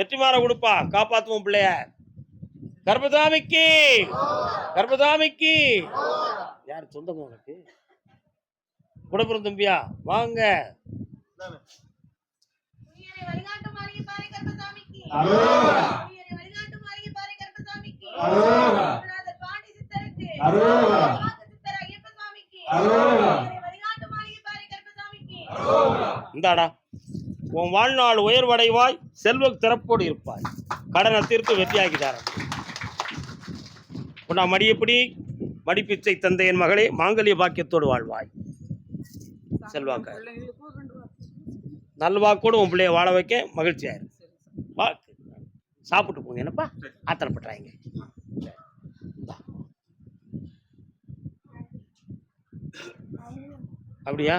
வெற்றிமாற கொடுப்பா. காப்பாத்துவோம் பிள்ளைய. கர்பதாமிக்கு கர்பதாமிக்கு யார் சொந்தம் உனக்கு? குடப்புறம் தம்பியா? வாங்க. இந்தாடா. உன் வாழ்நாள் உயர்வடைவாய் செல்வ திறப்போடு இருப்பாய். கடனை தீர்த்து வெற்றியாக்கி தரேன் உன்னா மடியப்படி மடிப்பிச்சை தந்தையின் மகளே மாங்கல்ய பாக்கியத்தோடு வாழ்வாய். செல்வாக்க நல்வாக்கோடு உன் பிள்ளைய வாழ வைக்க மகிழ்ச்சியா இரு. சாப்பிட்டு போங்க என்னப்பா? ஆத்திரப்படுறாங்க அப்படியா?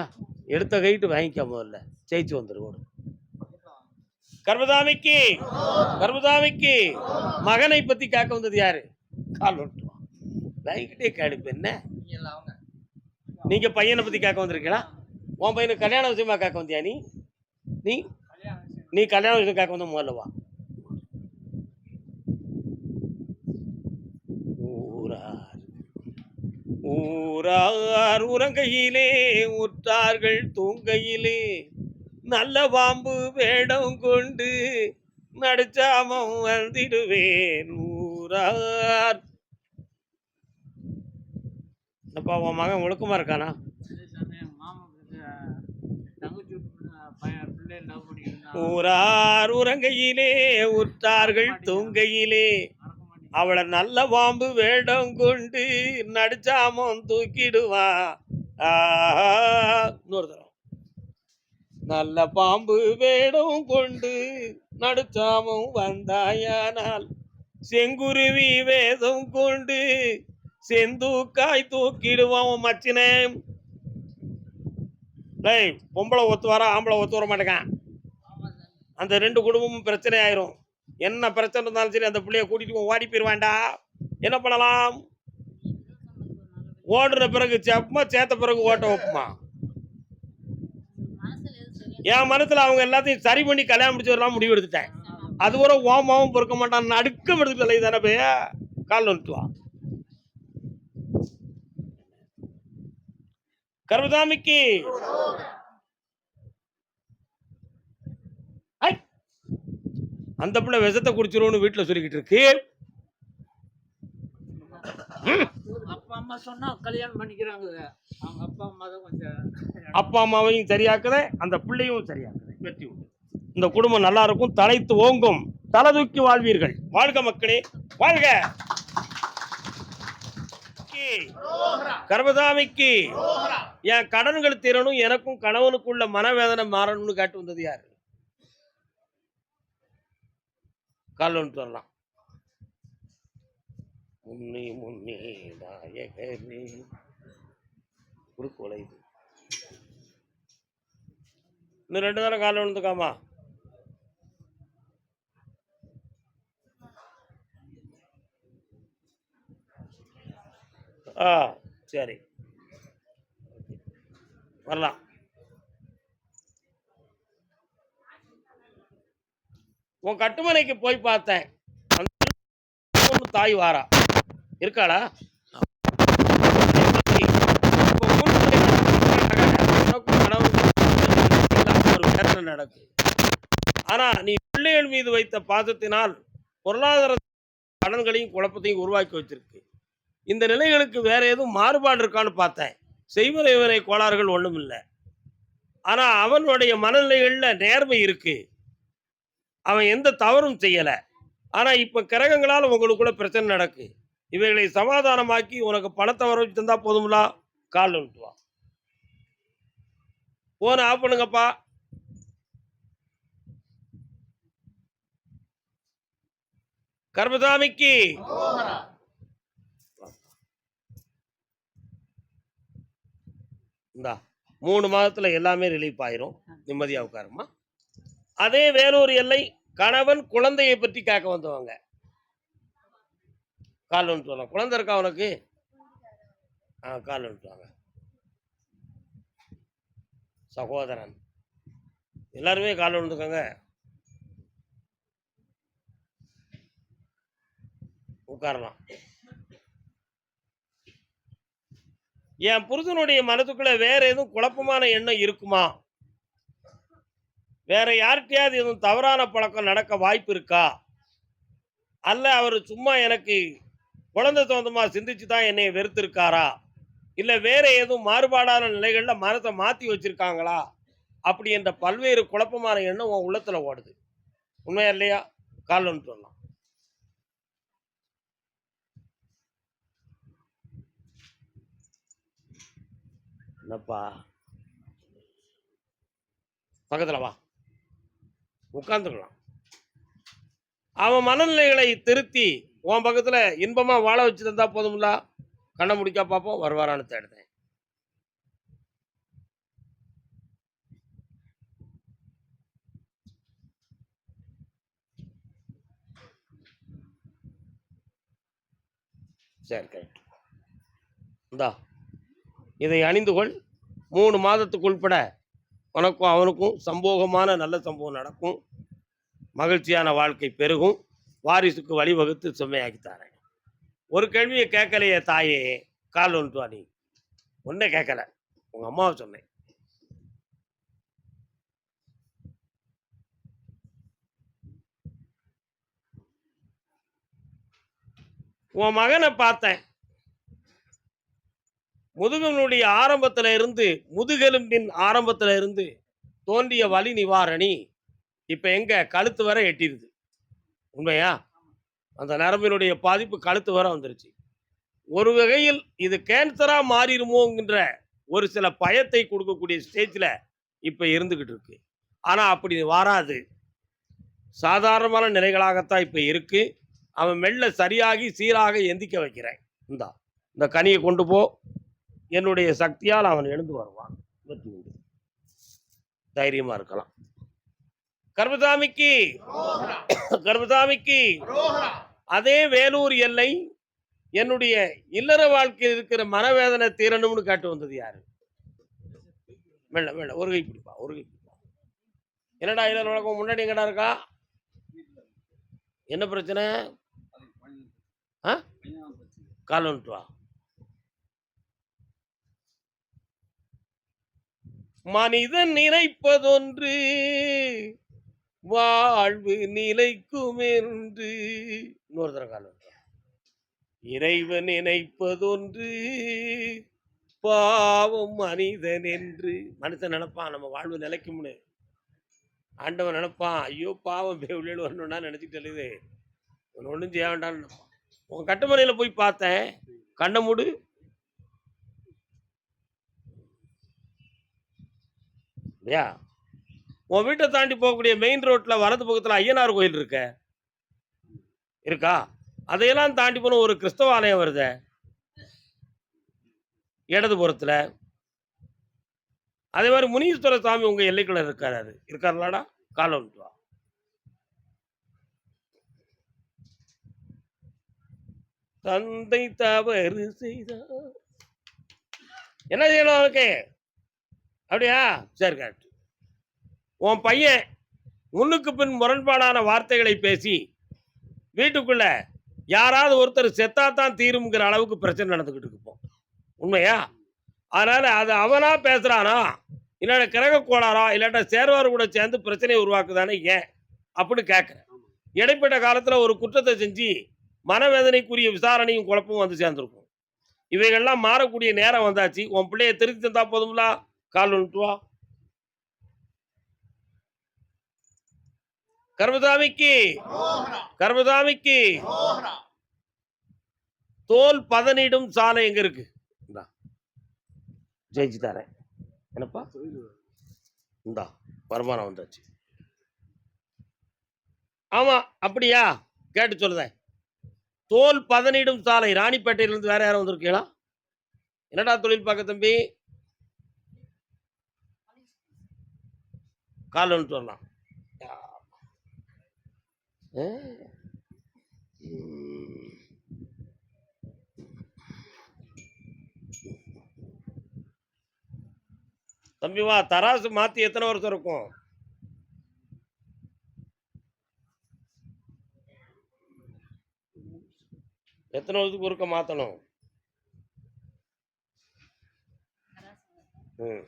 எடுத்த கைட்டு வாங்கிக்க முதல்ல. ஜெயிச்சு வந்துடுவோம் கர்மதாமிக்கு கர்மதாமிக்கு மகனை பத்தி கேட்க வந்தது யாரு? கால் ஒட்டுவான் வாங்கிக்கிட்டே கேடுப்பு என்ன? நீங்க பையனை பத்தி கேட்க வந்திருக்கீங்களா? உன் பையனுக்கு கல்யாண விஷயமா கேட்க வந்தியா நீ? நீ? நீ கல்யாண விஷயம் கேட்க வந்த முதல்ல வா. ஊரார் ஊரார் உறங்கையிலே உற்றார்கள் தூங்கையிலே. நல்ல பாம்பு வேடம் கொண்டு நடிச்சாமம் வந்திடுவேன் ஊரார். என்னப்பா உன் மகன் ஒழுக்கமா இருக்கானா? ஊரார் உறங்கையிலே உற்றார்கள் தூங்கையிலே. அவளை நல்ல பாம்பு வேடம் கொண்டு நடிச்சாமம் தூக்கிடுவா. இன்னொரு தரம் நல்ல பாம்பு வேடம் கொண்டு நடுச்சாமம் வந்தாயானால் செங்குருவி வேதம் கொண்டு செந்தூக்காய் தூக்கிடுவான் மச்சினே. டேய் பொம்பளை ஒத்து வர ஆம்பளை ஒத்து வர மாட்டேங்கான். அந்த ரெண்டு குடும்பமும் பிரச்சனை ஆயிரும். என்ன பிரச்சனை இருந்தாலும் சரி அந்த பிள்ளைய கூட்டிட்டு ஓடி போயிடுவான்டா என்ன பண்ணலாம்? ஓடுற பிறகு செப்பமா சேர்த்த பிறகு ஓட்ட வைப்போமா. என் மனத்தில் அவங்க எல்லாத்தையும் சரி பண்ணி கல்யாணம் முடிச்சு வரலாம் முடிவு எடுத்துட்டேன். அது வரை ஓமாவும் பொறுக்க மாட்டான் நடுக்கம் எடுத்துட்டு தானே பைய கால் வந்துட்டு கர்வதாமிக்கு அந்த பிள்ளை விஷத்தை குடிச்சிரும்னு வீட்டுல சொல்லிக்கிட்டு இருக்கு. அப்பா அம்மா சொன்னா கல்யாணம் பண்ணிக்கிறாங்க அவங்க அப்பா அம்மா தான் கொஞ்சம் அப்பா அம்மாவையும் சரியாக்குதே அந்த பிள்ளையும் சரியாக்குதே வெற்றி உண்டு இந்த குடும்பம் நல்லா இருக்கும் தலைத்து ஓங்கும். தலை தூக்கி வாழ்வீர்கள். வாழ்க மக்களே வாழ்க. கர்மதாமிக்கு என் கடன்கள் தீரணும் எனக்கும் கணவனுக்குள்ள மனவேதனை மாறணும்னு காட்டு வந்தது யாரு? கால் வரலாம் முன்னே முன்னே நாயகனே. குறுக்கோலை இது இன்னும் ரெண்டு தடவை காலில் விழுந்துக்காமா ஆ சரி. வரலாம். உன் கட்டுமனைக்கு போய் பார்த்தேன். தாய் வாரா. இருக்காளா? நடக்கும் ஆனா நீ பிள்ளைகள் மீது வைத்த பாசத்தினால் பொருளாதார கடன்களையும் குழப்பத்தையும் உருவாக்கி வச்சிருக்கு. இந்த நிலைகளுக்கு வேற எதுவும் மாறுபாடு இருக்கான்னு பார்த்தேன். செய்வனை கோளாறுகள் ஒன்றும் இல்லை. ஆனா அவனுடைய மனநிலைகளில் நேர்மை இருக்கு. அவன் எந்த தவறும் செய்யல. ஆனா இப்ப கிரகங்களால் உங்களுக்குள்ள பிரச்சனை நடக்கு. இவைகளை சமாதானமாக்கி உனக்கு பணத்தை வர வச்சு தந்தா போதும்லா? காலில் விட்டு போன ஆஃப் பண்ணுங்கப்பா. கர்மசாமிக்கு. இந்தா மூணு மாதத்துல எல்லாமே ரிலீஃப் ஆயிரும். நிம்மதியா உட்காருமா அதே வேறொரு எல்லை கணவன் குழந்தையை பற்றி கேட்க வந்தவங்க. கால் வந்துட்டு வரலாம் குழந்தை இருக்கா உனக்கு? ஆ கால் வந்துட்டு வாங்க சகோதரன். எல்லாருமே கால் வந்துருக்காங்க உட்காரலாம். என் புருஷனுடைய மனதுக்குள்ள வேற எதுவும் குழப்பமான எண்ணம் இருக்குமா? வேற யார்கிட்டயாவது எதுவும் தவறான பழக்கம் நடக்க வாய்ப்பு இருக்கா? அல்ல அவர் சும்மா எனக்கு குழந்தை சொந்தமாக சிந்திச்சு தான் என்னை வெறுத்திருக்காரா? இல்லை வேற எதுவும் மாறுபாடான நிலைகளில் மனத்தை மாற்றி வச்சிருக்காங்களா? அப்படி என்ற பல்வேறு குழப்பமான எண்ணம் உன் உள்ளத்தில் ஓடுது. உண்மையா இல்லையா? காலன்னு சொல்லலாம். என்னப்பா? பக்கத்தில் வா. உட்காந்துக்கலாம் அவன் மனநிலைகளை திருத்தி உன் பக்கத்தில் இன்பமாக வாழ வச்சிருந்தா போதும்ல? கண்ணை முடிக்கா பார்ப்போம் வருவாரான்னு தேடுதேன் சரி கரெக்ட் இந்தா இதை அணிந்து கொள். மூணு மாதத்துக்கு உள்பட உனக்கும் அவனுக்கும் சம்போகமான நல்ல சம்பவம் நடக்கும். மகிழ்ச்சியான வாழ்க்கை பெருகும். வாரிசுக்கு வழிவகுத்து செம்மையாக்கி தரேன். ஒரு கேள்வியை கேட்கலையே தாயே கால் ஒன்று நீ. ஒன்றே கேட்கல. உங்கள் அம்மாவை சொன்னேன். உன் மகனை பார்த்தேன். முதுகனுடைய ஆரம்பத்தில் இருந்து முதுகெலும்பின் ஆரம்பத்தில் இருந்து தோன்றிய வலி நிவாரணி இப்போ எங்கே? கழுத்து வரை எட்டிருது. உண்மையா? அந்த நரம்பினுடைய பாதிப்பு கழுத்து வர வந்துருச்சு. ஒரு வகையில் இது கேன்சரா மாறிடுமோங்கிற ஒரு சில பயத்தை கொடுக்கக்கூடிய ஸ்டேஜில் இப்போ இருந்துக்கிட்டு இருக்கு. ஆனால் அப்படி வராது. சாதாரணமான நிலைகளாகத்தான் இப்போ இருக்கு. அவன் மெல்ல சரியாகி சீராக எந்திக்க வைக்கிறேன். இந்தா இந்த கனியை கொண்டு போ. என்னுடைய சக்தியால் அவன் எழுந்து வருவான். வெற்றி உண்டு இருக்கலாம். கர்மசாமிக்கு. கர்மசாமிக்கு. அதே வேலூர் எல்லை என்னுடைய இல்லற வாழ்க்கையில் இருக்கிற மனவேதனை தீரணும்னு காட்டு வந்தது யாரு? வெள்ள வெள்ள ஒரு கை பிடிப்பா ஒரு கை பிடிப்பா. என்னடா இல்லற வழக்கம் முன்னாடி எங்கடா இருக்கா? என்ன பிரச்சனை? ஆ? கால் வந்துட்டு வா மனிதன் நினைப்பதொன்று வாழ்வு நிலைக்கும் என்று இன்னொரு தடவை இறைவன் நினைப்பதொன்று பாவம் மனிதன் என்று. மனுஷன் நினைப்பான் நம்ம வாழ்வு நிலைக்கும்னு. ஆண்டவன் நினைப்பான் ஐயோ பாவம் பேவுலேன்னு வரணும்னா நினச்சிட்டு எழுது ஒன்றும் செய்ய வேண்டாம்னு நினைப்பான். உன் கட்டுமனையில் போய் பார்த்தேன். கண்ணை மூடு. இல்லையா? உன் வீட்டை தாண்டி போகக்கூடிய மெயின் ரோட்டில் வலது பக்கத்தில் ஐயனார் கோயில் இருக்க. இருக்கா? அதையெல்லாம் தாண்டி போன ஒரு கிறிஸ்தவ ஆலயம் வருத இடதுபுறத்தில் அதே மாதிரி முனீஸ்வர சாமி உங்கள் எல்லைக்குள்ள இருக்காரு இருக்காருலாடா காலம் வந்துட்டு வா. தந்தை தவறு செய்தார். என்ன செய்யணும் அவனுக்கு அப்படியா? சரி கரெக்ட் உன் பையன் முன்னுக்கு பின் முரண்பாடான வார்த்தைகளை பேசி வீட்டுக்குள்ள யாராவது ஒருத்தர் செத்தாதான் தீருங்கிற அளவுக்கு பிரச்சனை நடந்துக்கிட்டு இருப்போம் உண்மையா? அதனால அது அவனா பேசுறானா? இல்லாட்ட கிரக கோளாரா இல்லாட்ட சேர்வார் கூட சேர்ந்து பிரச்சனையை உருவாக்குதானே ஏன்? அப்படின்னு கேட்குறேன் இடைப்பட்ட காலத்தில் ஒரு குற்றத்தை செஞ்சு மனவேதனைக்குரிய விசாரணையும் குழப்பமும் வந்து சேர்ந்துருக்கும். இவைகள்லாம் மாறக்கூடிய நேரம் வந்தாச்சு. உன் பிள்ளைய திருத்தி தந்தா போதும்ல? கால் வந்துட்டு வா கர்மசாமிக்கு கர்மசாமிக்கு தோல் பதனிடும் சாலை எங்க இருக்கு? ஜெயிச்சு தரேன். என்னப்பா? இந்தா வருமானம் வந்தாச்சு. ஆமா அப்படியா? கேட்டு சொல்லுதேன். தோல் பதனிடும் சாலை. ராணிப்பேட்டையிலிருந்து வேற யாரும் வந்திருக்கீங்களா? என்னடா தொழில் பார்க்க தம்பி? கால் வந்துட்டு வரலாம். ¿Eh? Mm. தம்பி வா தராசு மாத்தி எத்தனை வருஷம் இருக்கும்? எத்தனை வருஷத்துக்கு ஒருக்க மாற்றணும் ம்.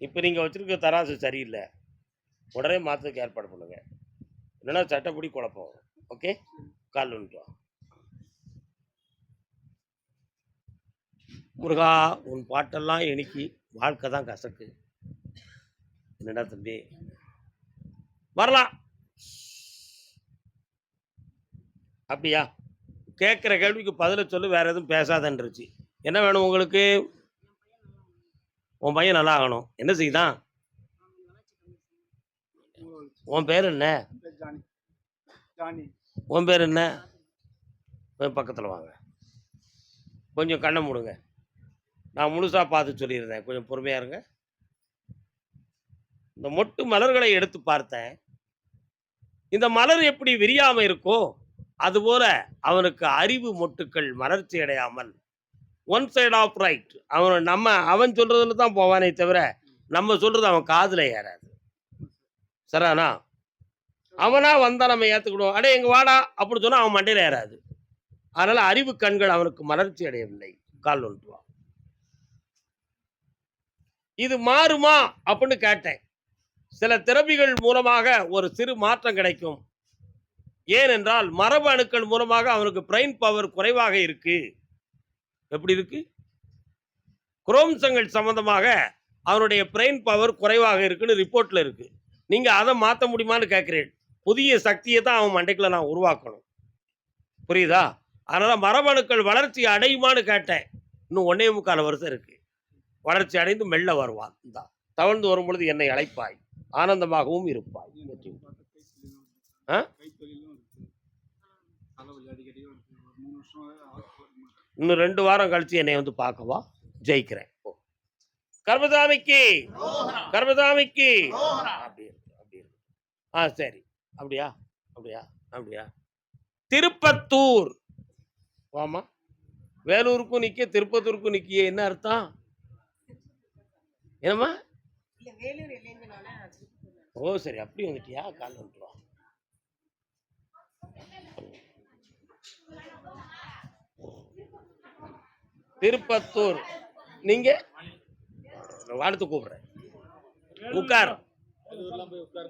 இப்போ நீங்கள் வச்சுருக்க தராசு சரியில்லை. உடனே மாற்றத்துக்கு ஏற்பாடு பண்ணுங்க. இல்லைன்னா சட்டப்படி குழப்பம் ஓகே கால் வந்துட்டு முருகா உன் பாட்டெல்லாம் இனிக்கி வாழ்க்கை தான் கசக்கு. என்னடா தம்பி? வரலாம். அப்படியா? கேட்குற கேள்விக்கு பதில சொல்லு வேற எதுவும் பேசாதன்றுச்சு. என்ன வேணும் உங்களுக்கு? உன் பையன் நல்லா ஆகணும். என்ன செய்தான்? உன் பேர் என்ன? உன் பேர் என்ன? பக்கத்தில் வாங்க. கொஞ்சம் கண்ணை மூடுங்க. நான் முழுசாக பார்த்து சொல்லியிருந்தேன் கொஞ்சம் பொறுமையாக இருங்க. இந்த மொட்டு மலர்களை எடுத்து பார்த்தேன். இந்த மலர் எப்படி விரியாமல் இருக்கோ அதுபோல அவனுக்கு அறிவு மொட்டுக்கள் மலர்ச்சி அடையாமல் ஒன் சைட் ஆஃப் ரைட் அவன் நம்ம அவன் சொல்றதுல தான் போவானே தவிர நம்ம சொல்றது அவன் காதில் ஏறாது. சரானா? அவனா வந்தா நம்ம ஏத்துக்கிடுவோம். அடே எங்க வாடா அப்படி சொன்னா அவன் மண்டையில ஏறாது. அதனால அறிவு கண்கள் அவனுக்கு மலர்ச்சி அடையவில்லை. கால் ஒன்றுவான் இது மாறுமா அப்படின்னு கேட்டேன். சில திறமைகள் மூலமாக ஒரு சிறு மாற்றம் கிடைக்கும். ஏனென்றால் மரபு அணுக்கள் மூலமாக அவனுக்கு பிரெயின் பவர் குறைவாக இருக்கு. எப்படி இருக்கு? குரோம்சங்கள் சம்பந்தமாக அவனுடைய பிரெயின் பவர் குறைவாக இருக்குன்னு ரிப்போர்ட்ல இருக்கு. நீங்க அதை மாற்ற முடியுமான்னு கேட்கிறேன் புதிய சக்தியை தான் அவன் மண்டைக்குள்ள நான் உருவாக்கணும். புரியுதா? அதனால மரபணுக்கள் வளர்ச்சி அடையுமான்னு கேட்டேன். இன்னும் ஒன்னே முக்கால் வருஷம் இருக்கு. வளர்ச்சி அடைந்து மெல்ல வருவான். இந்தா தவழ்ந்து வரும் பொழுது என்னை அழைப்பாய். ஆனந்தமாகவும் இருப்பாய். இன்னும் ரெண்டு வாரம் கழிச்சு என்னை வந்து பார்க்கவா? ஜெயிக்கிறேன். கர்மசாமிக்கு! கர்மசாமிக்கு! அப்படி இருக்கு அப்படி இருக்கு. ஆ சரி. அப்படியா? அப்படியா? அப்படியா? திருப்பத்தூர். வாமா வேலூருக்கும் நிக்க திருப்பத்தூருக்கும் நிக்கிய என்ன அர்த்தம்? என்னம்மா? இல்ல வேலூர் இல்லைங்கனால ஓ சரி அப்படி வந்துட்டியா? கால் வந்துட்டு வா திருப்பத்தூர். நீங்க? வாழ்த்து கூப்பிடுறேன். உட்கார்.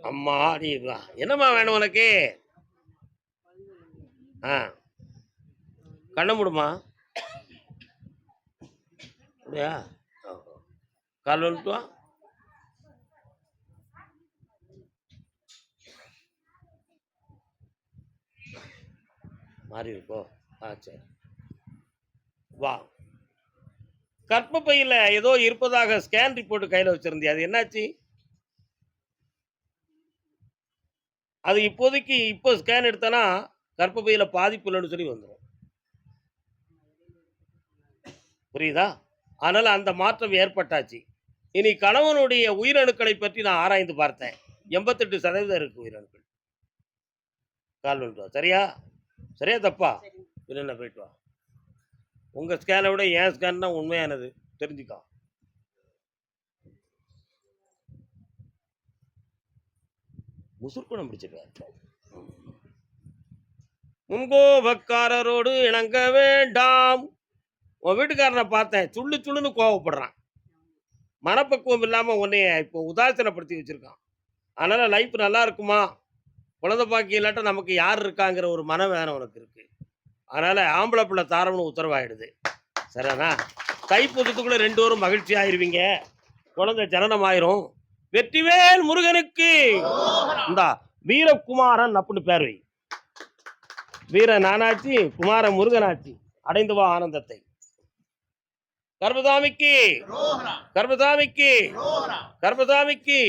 அம்மா நீ என்னம்மா வேணும் உனக்கு? ஆ. கண்ண முடுமா அப்படியா? கால் வந்துட்டு வா. மாறி இருக்கோ ஆ சரி. வா. கற்பப்பையில் ஏதோ இருப்பதாக ஸ்கேன் ரிப்போர்ட் கையில் வச்சிருந்தியா. அது என்னாச்சு? அது இப்போதைக்கு இப்போ ஸ்கேன் எடுத்தனா கர்ப்பப்பையில் பாதிப்பு இல்லைன்னு சொல்லி வந்துடும் புரியுதா? அதனால் அந்த மாற்றம் ஏற்பட்டாச்சு. இனி கணவனுடைய உயிரணுக்களை பற்றி நான் ஆராய்ந்து பார்த்தேன். எண்பத்தெட்டு சதவீதம் இருக்கு உயிரணுக்கள். கால் வந்துட்டு வா சரியா? சரியா தப்பா? இல்லைன்னா போயிட்டு வா. உங்கள் ஸ்கேனை விட என் ஸ்கேன் தான் உண்மையானது. தெரிஞ்சுக்கோ. முசுர்குணம் பிடிச்சிருக்காரு முன்கோபக்காரரோடு இணங்க வேண்டாம். உன் வீட்டுக்காரனை பார்த்தேன். சுள்ளு சுள்ளுன்னு கோவப்படுறான். மனப்பக்குவம் இல்லாமல் உன்னைய இப்போ உதாசீனப்படுத்தி வச்சிருக்கான். அதனால் லைஃப் நல்லா இருக்குமா? குழந்தை பாக்கி இல்லாட்ட நமக்கு யார் இருக்காங்கிற ஒரு மனம் வேணும் உனக்கு இருக்கு. அதனால் ஆம்பளை பிள்ளை தாரம்னு உத்தரவாயிடுது. சரிண்ணா தைப்பூசத்துக்குள்ளே ரெண்டு பேரும் மகிழ்ச்சி ஆயிருவீங்க குழந்தை ஜனனம் ஆயிரும் வெற்றிவேல் முருகனுக்கு. இந்தா வீரகுமாரன் அப்படின்னு பேர் வை. வீர நானாச்சி குமார முருகனாச்சி அடைந்து வா ஆனந்தத்தை. கர்மசாமிக்கு. கர்மசாமிக்கு. கர்மசாமிக்கு.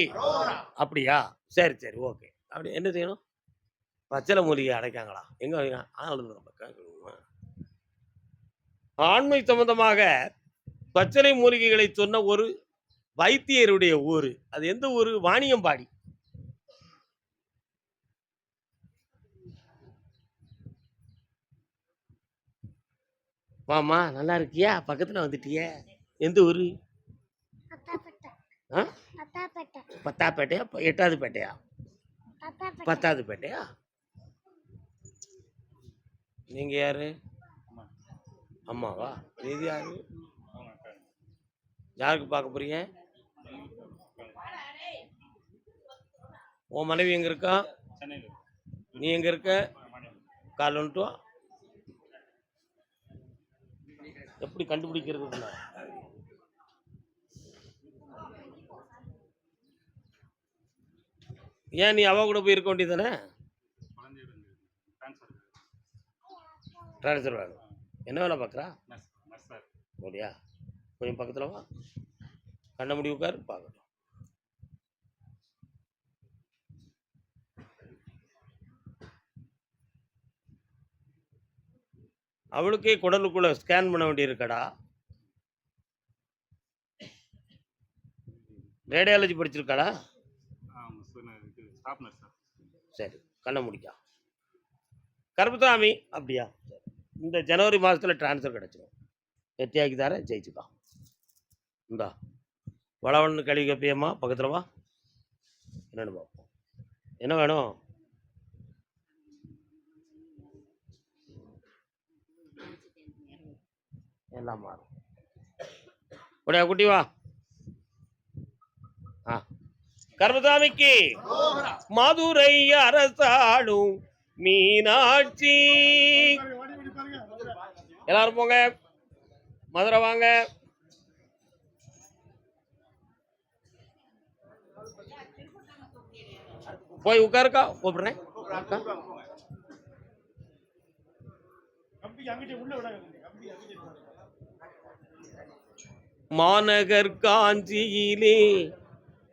அப்படியா? சரி சரி ஓகே. அப்படி என்ன செய்யணும்? பச்சளை மூலிகை அடைக்காங்களா? எங்க ஆண்மை சம்பந்தமாக பச்சளை மூலிகைகளை சொன்ன ஒரு வைத்தியருடைய ஊர். அது எந்த ஊர்? வாணியம்பாடி. மாமா நல்லா இருக்கியா? பக்கத்துல வந்துட்டியே. எந்த ஊரு? பத்தாப்பேட்டையா? எட்டாவது பேட்டையா? பத்தாவது பேட்டையா? நீங்க யாரு? அம்மா அம்மாவா? நீதி யாரு? யாருக்கு பார்க்க போறீங்க? உன் மனைவி எங்க இருக்கா? சென்னையில் நீ எங்க இருக்க? கால் வந்துட்டு. எப்படி கண்டுபிடிக்கிறது ஏன் நீ அவ கூட போய் இருக்க வேண்டியதானே ட்ரான்ஸ்ஃபர் வேணும் என்ன வேலை பார்க்குறா? அப்படியா? கொஞ்சம் பக்கத்தில் வா. கண்ண முடி உட்காரு பார்க்கட்டும். அவளுக்கே குடலுக்குள்ள ஸ்கேன் பண்ண வேண்டியிருக்கடா. ரேடியாலஜி படிச்சிருக்காடா சார் கண்ணை முடிக்கா. கருப்புசாமி அப்படியா? சரி. இந்த ஜனவரி மாதத்தில் ட்ரான்ஸ்ஃபர் கிடச்சிரும். வெற்றியாக்கி தரேன் ஜெயிச்சுக்கா. இந்தா. வளவன்னு கழுவி கப்பியம்மா பக்கத்தில் வா. என்னன்னு பார்ப்போம். என்ன வேணும்? எல்லாம் மாறும். உடைய குட்டி வா. ஆ. கருமசாமிக்கு மதுரை அரசாளும் மீனாட்சி. எல்லாரும் போங்க. மதுரை வாங்க. போய் உட்காருக்கா? கூப்பிடுறேன். மாநகர் காஞ்சியிலே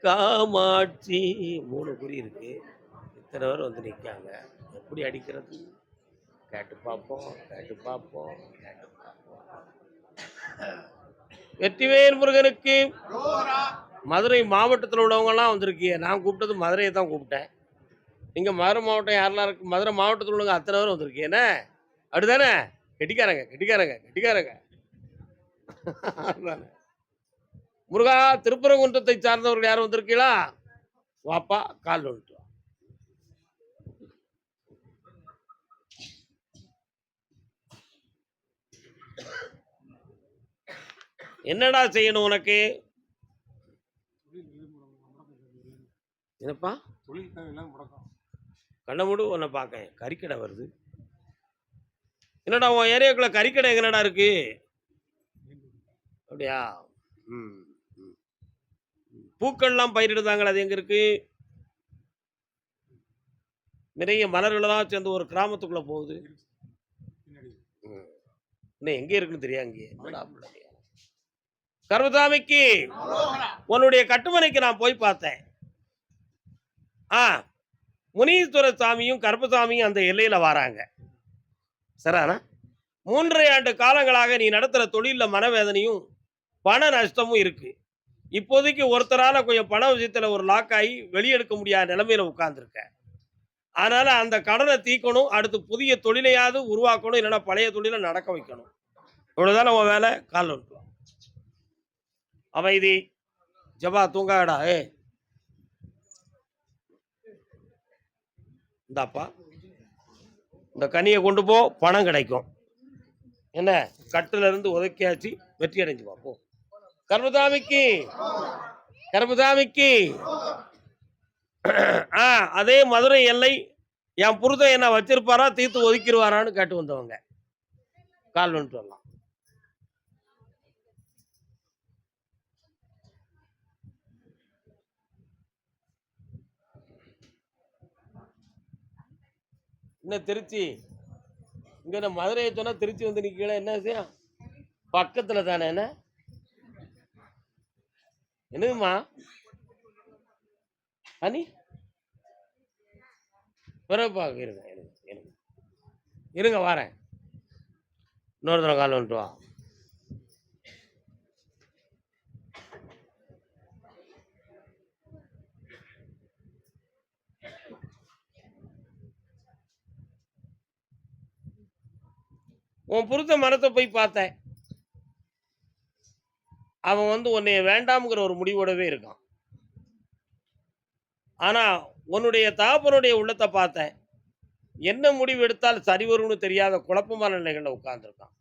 காமாட்சி. மூணு குறி இருக்கு. இத்தனை பேர் வந்து நிற்காங்க எப்படி அடிக்கிறது? கேட்டு பார்ப்போம் கேட்டு பார்ப்போம் கேட்டு பார்ப்போம். வெற்றிவேல் முருகனுக்கு மதுரை மாவட்டத்தில் உள்ளவங்கலாம் வந்திருக்கீங்க. நான் கூப்பிட்டது மதுரையை தான் கூப்பிட்டேன். இங்கே மதுரை மாவட்டம் யாரெல்லாம் இருக்கு? மதுரை மாவட்டத்தில் உள்ளவங்க அத்தனை பேர் வந்திருக்கீங்க. என்ன? அப்படிதானே கெட்டிக்காரங்க கெட்டிக்காரங்க கெட்டிக்காரங்க. அதுதானே முருகா திருப்பரங்குன்றத்தை சார்ந்தவர்கள் யாரும் வந்திருக்கீங்களா? வாப்பா கால் வந்துட்டு வா. என்னடா செய்யணும் உனக்கு? என்னப்பா? தொழில் முடக்கம் கண்ண மூடு உன்னை பார்க்க கறிக்கடை வருது. என்னடா உன் ஏரியாக்குள்ள கறிக்கடை எங்கனடா இருக்கு? அப்படியா? ம். பூக்கள்லாம் பயிரிடுதாங்களா அது எங்கே இருக்கு? நிறைய மலர்களெல்லாம் சேர்ந்து ஒரு கிராமத்துக்குள்ளே போகுது. இன்னும் எங்கே இருக்குன்னு தெரியாது அங்கே? என்னடா உன்னுடைய கட்டுமனைக்கு நான் போய் பார்த்தேன். ஆ முனீஸ்வர சாமியும் கருப்பசாமியும் அந்த எல்லையில வராங்க. சரானா மூன்றரை ஆண்டு காலங்களாக நீ நடத்துற தொழிலில் மனவேதனையும் பண நஷ்டமும் இருக்கு. இப்போதைக்கு ஒருத்தரால கொஞ்சம் பண விஷயத்துல ஒரு லாக் ஆகி வெளியெடுக்க முடியாத நிலைமையில உட்கார்ந்துருக்கேன் அதனால அந்த கடனை தீக்கணும் அடுத்து புதிய தொழிலையாவது உருவாக்கணும் இல்லைன்னா பழைய தொழிலை நடக்க வைக்கணும். இவ்வளோதான் உன் வேலை? காலில் விட்டுருவான் அமைதி. ஜபா தூங்காடா ஏ. இந்தாப்பா. இந்த கனியை கொண்டு போ பணம் கிடைக்கும். என்ன? கட்டுல இருந்து உதக்கியாச்சு வெற்றி அடைஞ்சு பார்ப்போம் கர்மதாமிக்கு. கர்மதாமிக்கு. ஆ அதே மதுரை எல்லை என் புருதம் என்ன வச்சிருப்பாரா தீர்த்து ஒதுக்கிடுவாரான்னு கேட்டு வந்தவங்க. கால் வந்துட்டு வரலாம். என்ன திருச்சி? இங்க மதுரையை சொன்னா திருச்சி வந்து நிக்கல என்ன விஷயம்? பக்கத்துல தானே என்ன? என்னதுமா அனி? பிறப்பா இருங்க இருங்க இருங்க. இருங்க வரேன். இன்னொரு தடவை கால் வந்துட்டு வா. உன் புருத்த மரத்தை போய் பார்த்தேன். அவன் வந்து உன்னைய வேண்டாம்ங்கிற ஒரு முடிவோடவே இருக்கான். ஆனால் உன்னுடைய தகப்பனுடைய உள்ளத்தை பார்த்தேன். என்ன முடிவு எடுத்தால் சரி வரும்னு தெரியாத குழப்பமான நிலைகளில் உட்காந்துருக்கான்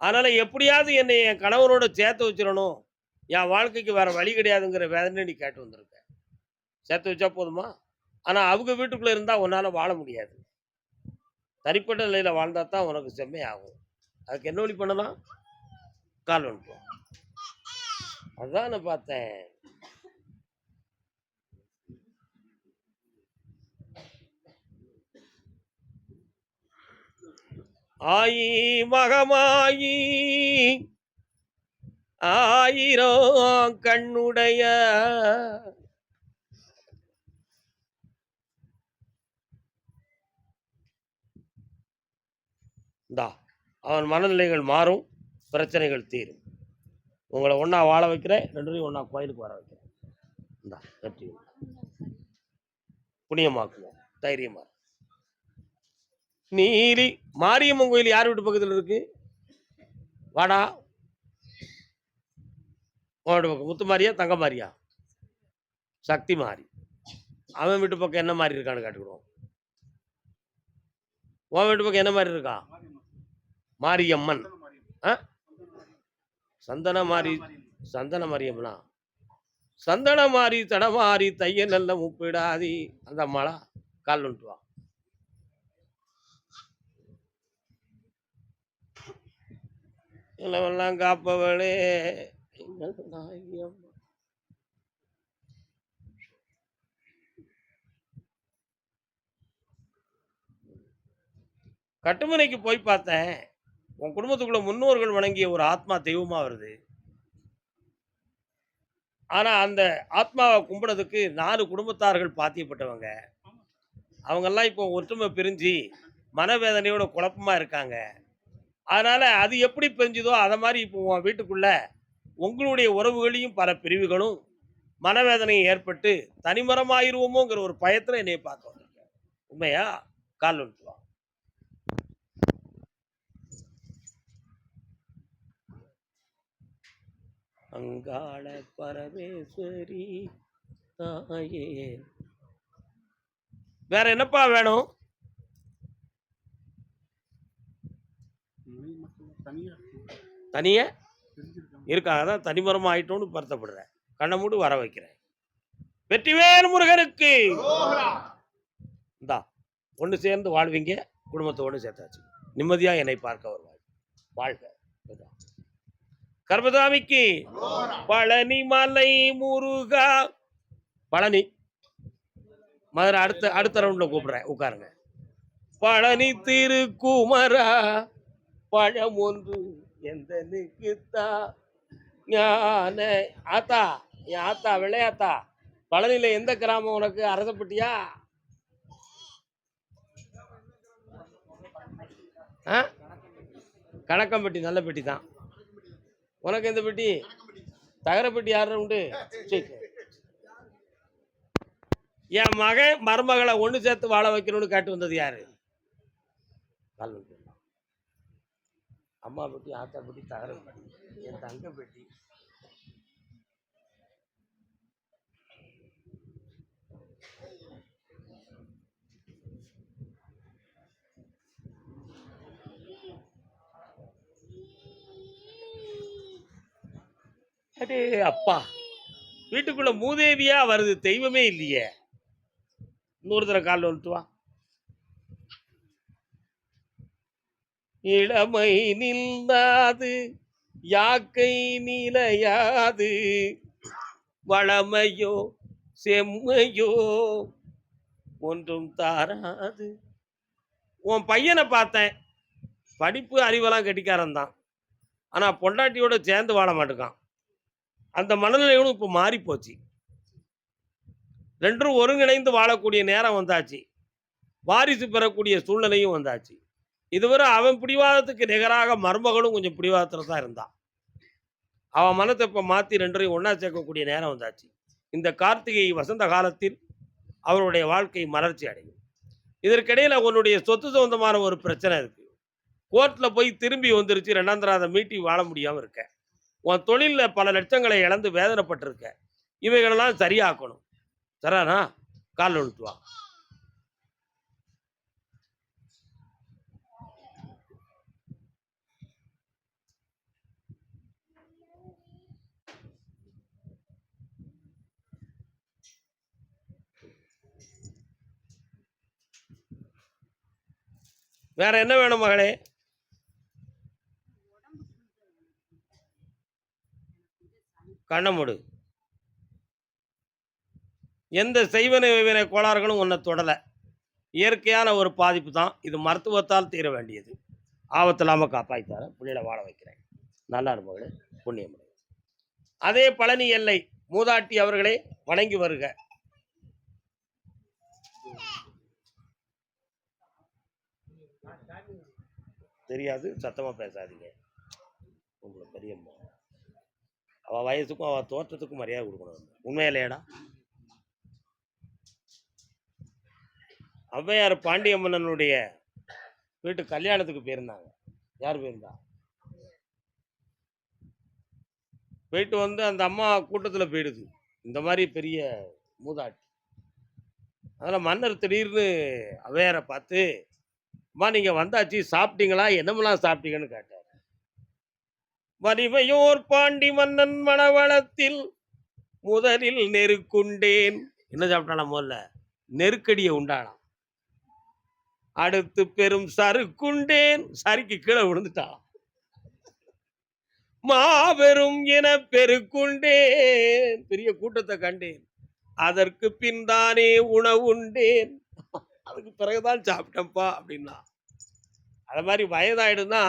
அதனால எப்படியாவது என்னை என் கணவனோட சேர்த்து வச்சிடணும். என் வாழ்க்கைக்கு வேற வழி கிடையாதுங்கிற வேதனை நீ கேட்டு வந்திருக்க. சேர்த்து வச்சா போதுமா? ஆனால் அவங்க வீட்டுக்குள்ளே இருந்தால் உன்னால் வாழ முடியாது. தனிப்பட்ட நிலையில் வாழ்ந்தால் தான் உனக்கு செம்மையாகும். அதுக்கு என்ன வழி பண்ணலாம்? கால் வந்துட்டோம் அதான் நான் பார்த்தேன். ஆயி மகமாயி ஆயிரம் கண்ணுடைய இந்தா அவன் மனநிலைகள் மாறும். பிரச்சனைகள் தீரும். உங்களை ஒன்றா வாழ வைக்கிறேன் ரெண்டு ஒன்றா கோயிலுக்கு வர வைக்கிறேன். இந்தா வெற்றி. புண்ணியமாக்குவோம் தைரியமா. நீலி மாரியம்மன் கோயில் யார் வீட்டு பக்கத்தில் இருக்கு? வாடா. உன்னோட பக்கம் முத்து மாரியா தங்க மாரியா? சக்தி மாறி. அவன் வீட்டு பக்கம் என்ன மாதிரி இருக்கான்னு கேட்டுக்கிடுவோம். உன் வீட்டு பக்கம் என்ன மாதிரி இருக்கா? மாரியம்மன். ஆ? சந்தன மாரி சந்தன மாரியம்மனா சந்தன மாறி தடமாறி தைய நல்ல முப்பிடாதி. அந்த அம்மாளா கால் வந்துட்டு வா. இல்லவெல்லாம் காப்பவளே. கட்டுமனைக்கு போய் பார்த்தேன். உன் குடும்பத்துக்குள்ள முன்னோர்கள் வணங்கிய ஒரு ஆத்மா தெய்வமாக வருது. ஆனால் அந்த ஆத்மாவை கும்பிடுறதுக்கு நாலு குடும்பத்தார்கள் பாத்தியப்பட்டவங்க. அவங்கெல்லாம் இப்போ ஒற்றுமை பிரிஞ்சு மனவேதனையோட குழப்பமா இருக்காங்க. அதனால் அது எப்படி பிரிஞ்சுதோ அதை மாதிரி இப்போ உன் வீட்டுக்குள்ள உங்களுடைய உறவுகளையும் பல பிரிவுகளும் மனவேதனையும் ஏற்பட்டு தனிமரமாயிருவோமோங்கிற ஒரு பயத்தில் என்னை பார்க்க வந்திருக்கேன் உண்மையா? கால் வந்துடுவான் அங்காள பரமேஸ்வரி தாயே. வேற என்னப்பா வேணும்? தனியா இருக்காங்க தான் தனிமரமா ஆயிட்டோம்னு வருத்தப்படுறேன். கண்ணை மூடி வர வைக்கிறேன். வெற்றிவேல் முருகனுக்கு. இந்தா ஒன்று சேர்ந்து வாழ்வீங்க குடும்பத்தை ஒன்று சேர்த்தாச்சு. நிம்மதியா என்னை பார்க்க வருவாய். வாழ்க. கர்பதாமிக்கு கர்மதாமிக்கு. பழனி மலை முருகா. பழனி. மதுரை அடுத்த அடுத்த ரவுண்ட்ல கூப்பிடுறேன். உட்காருங்க. பழனி திருக்குமரா. பழம் ஒன்று எந்தனுக்குத்தா? ஞான. ஆத்தா என் ஆத்தா விளையாத்தா பழனியில் எந்த கிராமம் உனக்கு? அரசப்பட்டியா? ஆ? கணக்கம்பட்டி நல்ல பெட்டி தான். உனக்கு எந்த பெட்டி? தகரப்பட்டி யாரு உண்டு? சரி என் மகன் மருமகளை ஒன்று சேர்த்து வாழ வைக்கணும்னு கேட்டு வந்தது யாரு? கால் அம்மா பெட்டி ஆத்தா பெட்டி தகர பெட்டி. என் தங்க பெட்டி. அடே அப்பா. வீட்டுக்குள்ள மூதேவியா வருது தெய்வமே இல்லையே. இன்னொரு தர காலில் வந்துட்டு இளமை நில்லாது யாக்கை நிலையாது. வளமையோ செம்மையோ ஒன்றும் தாராது. உன் பையனை பார்த்தேன். படிப்பு அறிவெல்லாம் கெட்டிக்காரன் தான் ஆனால் பொண்டாட்டியோட சேர்ந்து வாழ மாட்டேங்கான் அந்த மனநிலையும் இப்போ மாறி போச்சு ரெண்டும் ஒருங்கிணைந்து வாழக்கூடிய நேரம் வந்தாச்சு. வாரிசு பெறக்கூடிய சூழ்நிலையும் வந்தாச்சு. இதுவரை அவன் பிடிவாதத்துக்கு நிகராக மருமகளும் கொஞ்சம் பிடிவாதத்தில் தான் இருந்தான். அவன் மனத்தை இப்போ மாற்றி ரெண்டரையும் ஒன்றா சேர்க்கக்கூடிய நேரம் வந்தாச்சு. இந்த கார்த்திகை வசந்த காலத்தில் அவருடைய வாழ்க்கை மலர்ச்சி அடையும். இதற்கிடையில் உன்னுடைய சொத்து சொந்தமான ஒரு பிரச்சனை இருக்குது கோர்ட்டில் போய் திரும்பி வந்துருச்சு. ரெண்டாம் அதை மீட்டி வாழ முடியாமல் இருக்கேன் உன் தொழிலில் பல லட்சங்களை இழந்து வேதனைப்பட்டிருக்க. இவைகளெல்லாம் சரியாக்கணும். சரானா கால் ஒழுத்துவா வேற என்ன வேணும் மகளே? கண்ணமுடு. எந்த செய்வன வினை கோளாறுகளும் உன்னை தொடலை. இயற்கையான ஒரு பாதிப்பு தான். இது மருத்துவத்தால் தீர வேண்டியது. ஆபத்து இல்லாமல் காப்பாற்றித்தார பிள்ளைகளை வாழ வைக்கிறேன். நல்லா இருப்பவர்களே புண்ணியம் அதே பழனி எல்லை மூதாட்டி அவர்களே வணங்கி வருக. தெரியாது சத்தமாக பேசாதீங்க. உங்களுக்கு பெரியம்மா. அவள் வயசுக்கும் அவள் தோற்றத்துக்கும் மரியாதை கொடுக்கணும் உண்மையிலேடா ஔவையார் பாண்டியம்மன்னனுடைய வீட்டு கல்யாணத்துக்கு போயிருந்தாங்க. யார் போயிருந்தா? போயிட்டு வந்து அந்த அம்மா கூட்டத்தில் போயிடுது. இந்த மாதிரி பெரிய மூதாட்டி. அதில் மன்னர் திடீர்னு ஔவையாரை பார்த்து அம்மா நீங்கள் வந்தாச்சு சாப்பிட்டீங்களா? என்னமெல்லாம் சாப்பிட்டீங்கன்னு கேட்டேன். வலிமையோர் பாண்டி மன்னன் மணவளத்தில் முதலில் நெருக்குண்டேன். என்ன சாப்பிட்டானா முதல்ல? நெருக்கடியை உண்டானாம் அடுத்து பெரும் சறுக்குண்டேன். சரிக்கு கீழே விழுந்துட்டான் மாபெரும் என பெருக்குண்டேன். பெரிய கூட்டத்தை கண்டேன். அதற்கு பின் தானே உணவுண்டேன் அதுக்கு பிறகுதான் சாப்பிட்டேன்ப்பா அப்படின்னா. அது மாதிரி வயதாயிடும்னா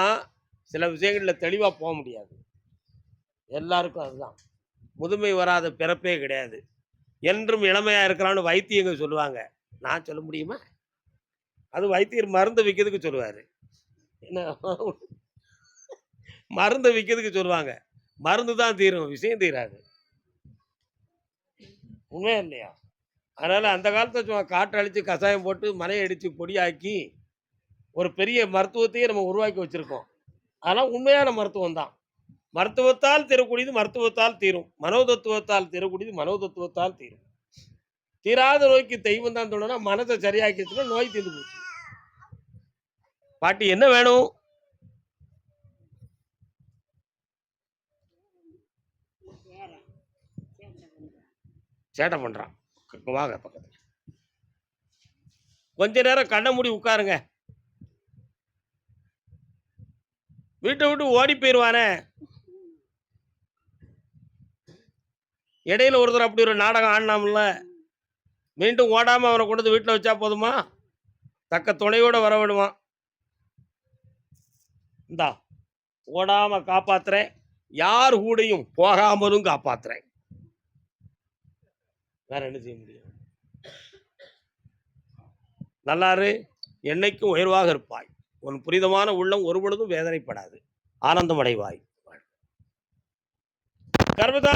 சில விஷயங்களில் தெளிவாக போக முடியாது. எல்லாருக்கும் அதுதான். முதுமை வராத பிறப்பே கிடையாது. என்றும் இளமையாக இருக்கிறான்னு வைத்தியங்க சொல்லுவாங்க. நான் சொல்ல முடியுமா? அது வைத்தியர் மருந்து விற்கிறதுக்கு சொல்லுவார். என்ன? மருந்து விற்கிறதுக்கு சொல்லுவாங்க. மருந்து தான் தீரும். விஷயம் தீராது. உண்மையா இல்லையா? அதனால் அந்த காலத்தை சும்மா காற்று அழித்து கஷாயம் போட்டு மலையை அடித்து பொடியாக்கி ஒரு பெரிய மருத்துவத்தையே நம்ம உருவாக்கி வச்சுருக்கோம். அதெல்லாம் உண்மையான மருத்துவம் தான். மருத்துவத்தால் தீரக்கூடியது மருத்துவத்தால் தீரும். மனோதத்துவத்தால் தீரக்கூடியது மனோதத்துவத்தால் தீரும். தீராத நோய்க்கு தெய்வம் தான் தோணுனா மனதை சரியாக்கிச்சுன்னா நோய் தீர்ந்து போச்சு. பாட்டி என்ன வேணும்? சேட்டை பண்ணுறான் வாங்க பக்கத்தில். கொஞ்ச நேரம் கண்ணை மூடி உட்காருங்க. வீட்டை விட்டு ஓடி போயிடுவானே இடையில ஒருத்தர் அப்படி ஒரு நாடகம் ஆடினாம்ல? மீண்டும் ஓடாமல் அவனை கொண்டு வந்து வீட்டில் வச்சா போதுமா? தக்க துணையோட வர விடுவான். இந்தா ஓடாமல் காப்பாத்துறேன். யார் கூடயும் போகாமலும் காப்பாத்துறேன். வேற என்ன செய்ய முடியும்? நல்லாரு என்னைக்கும் உயர்வாக இருப்பாய். உன் புரிதமான உள்ளம் ஒருபொழுதும் வேதனைப்படாது. ஆனந்தமடைவாய். கர்மதா